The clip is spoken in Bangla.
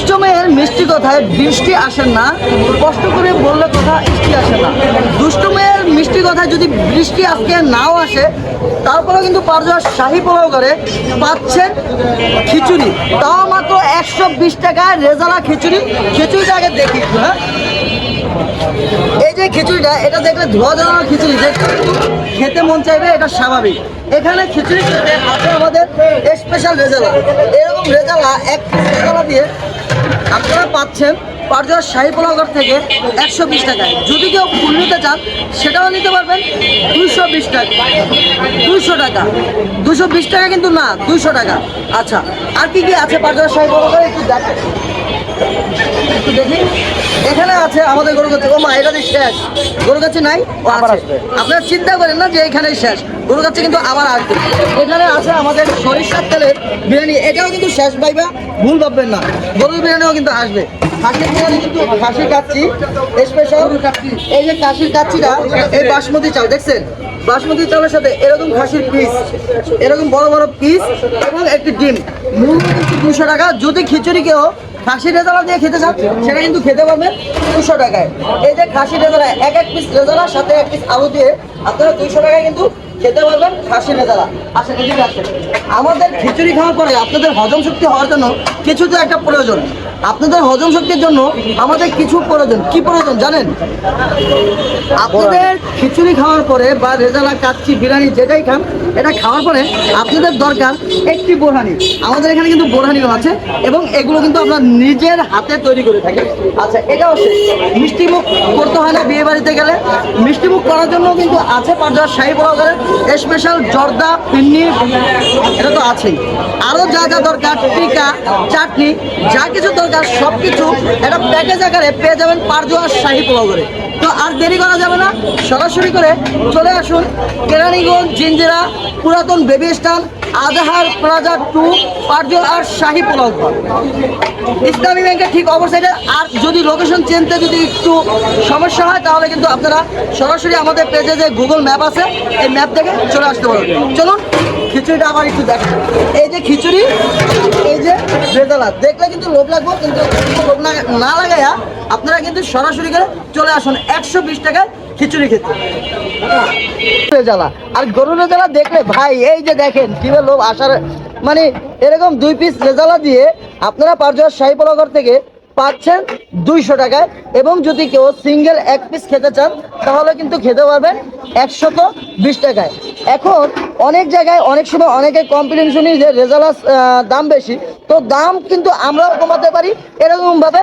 দুষ্ট মেয়ের মিষ্টি কথায় বৃষ্টি আসে না, কষ্ট করে বললে কথা বৃষ্টি আসে না। দুষ্ট মেয়ের মিষ্টি কথায় যদি বৃষ্টি আজকে নাও আসে তারপরেও কিন্তু পারজোয়ার শাহি পোলাও করে পাচ্ছেন খিচুড়ি। তাও মাত্র একশো বিশ টাকায় রেজালা খিচুড়ি। খিচুড়িটা আগে দেখি হ্যাঁ। এই যে খিচুড়িটা, এটা দেখলে ধোয়া ধরানোর খিচুড়ি খেতে মন চাইবে, এটা স্বাভাবিক। এখানে খিচুড়ি খেতে আছে আমাদের স্পেশাল রেজালা এরকম রেজালা এক রেজালা দিয়ে আপনারা পাচ্ছেন পারজোয়ার শাহী পোলাগর থেকে একশো বিশ টাকায়। যদি কেউ ফুল নিতে চান, সেটাও নিতে পারবেন, দুইশো বিশ টাকা। দুইশো টাকা। দুশো বিশ টাকা কিন্তু না, দুইশো টাকা। আচ্ছা আর কি কি আছে পারজোয়ার শাহী পোলাগর একটু দেখেন। একটু দেখি। এখানে আছে আমাদের গরু গাছে ও মা এটা দিয়ে শেষ। গরু গাছে নাই? ও আবার আসবে। আপনারা চিন্তা করেন না যে এখানেই শেষ। গরু গাছে কিন্তু আবার আসবে। এখানে আছে আমাদের সরিষার তেলের বিরিয়ানি। এটাও কিন্তু শেষ ভুল ভাববেন না। গরুর বিরিয়ানিও কিন্তু আসবে। খাসির বিরিয়ানি কিন্তু খাসি কাচ্ছি স্পেশাল এই যে খাসির কাচ্ছিটা এই বাসমতি চাল দেখছেন? বাসমতি চালের সাথে এরকম খাসির পিস এরকম বড় বড় পিস এবং একটি ডিম। মূল্য কিন্তু দুশো টাকা। যদি খিচুড়ি কেউ খাসি রেজালা দিয়ে খেতে চান, সেটা কিন্তু খেতে পারবেন দুশো টাকায়। এই যে খাসি রেজালা, এক এক পিস রেজালার সাথে এক পিস আলু দিয়ে আপনারা দুইশো টাকায় কিন্তু খেতে পারবেন খাসি রেজালা। আশা আসেন। আমাদের খিচুড়ি খাওয়ার পরে আপনাদের হজম শক্তি হওয়ার জন্য কিছু তো একটা প্রয়োজন। আপনাদের হজম শক্তির জন্য আমাদের কিছু প্রয়োজন। কি প্রয়োজন জানেন? আপনাদের খিচুড়ি খাওয়ার পরে বা রেজালা কাচ্ছি বিরিয়ানি যেটাই খান, এটা খাওয়ার পরে আপনাদের দরকার একটি বোরহানি। আমাদের এখানে কিন্তু বোরহানিও আছে এবং এগুলো কিন্তু আমরা নিজের হাতে তৈরি করে থাকি। আচ্ছা এটা শেষ। মিষ্টি মুখ করতে হয় না বিয়ে বাড়িতে গেলে। মিষ্টি মুখ করার জন্য কিন্তু আছে পাঁচজন শাহী বলাগরের স্পেশাল জর্দা, পিন্নি, এটা তো আছেই। আরও যা যা দরকার, টিকা, চাটনি, যা কিছু দরকার সব কিছু একটা প্যাকেজ আকারে পেয়ে যাবেন পারজোয়া শাহী পোলাও করে তো আর দেরি করা যাবে না, সরাসরি করে চলে আসুন কেরানীগঞ্জ জিঞ্জিরা পুরাতন baby stand Azhar plaza to Parjoa আর শাহী পোলাও ইসলামী ব্যাংকের ঠিক অপোজিটে, আর যদি লোকেশন চেনতে যদি একটু সমস্যা হয়, তাহলে কিন্তু আপনারা সরাসরি আমাদের পেজে যে গুগল ম্যাপ আছে, এই ম্যাপ থেকে চলে আসতে পারবেন। চলুন, খিচুড়িটা আবার একটু দেখেন এই যে খিচুড়ি রেজালা দেখলে কিন্তু লোভ লাগবো, কিন্তু লোভ না- লাগাইয়া আপনারা কিন্তু সরাসরি করে চলে আসুন একশো বিশ টাকায় খিচুড়ি খেতে। রেজালা আর গরু রেজালা দেখলে ভাই, এই যে দেখেন কীভাবে লোভ আসার মানে এরকম দুই পিস রেজালা দিয়ে আপনারা পাঁচজন শাহী থেকে পাচ্ছেন দুইশো টাকায়, এবং যদি কেউ সিঙ্গেল এক পিস খেতে চান, তাহলে কিন্তু খেতে পারবেন একশত বিশ টাকায়। এখন অনেক জায়গায় অনেক সময় অনেকে কমপ্লেন শুনি যে রেজাল্ট দাম বেশি। তো দাম কিন্তু আমরাও কমাতে পারি, এরকমভাবে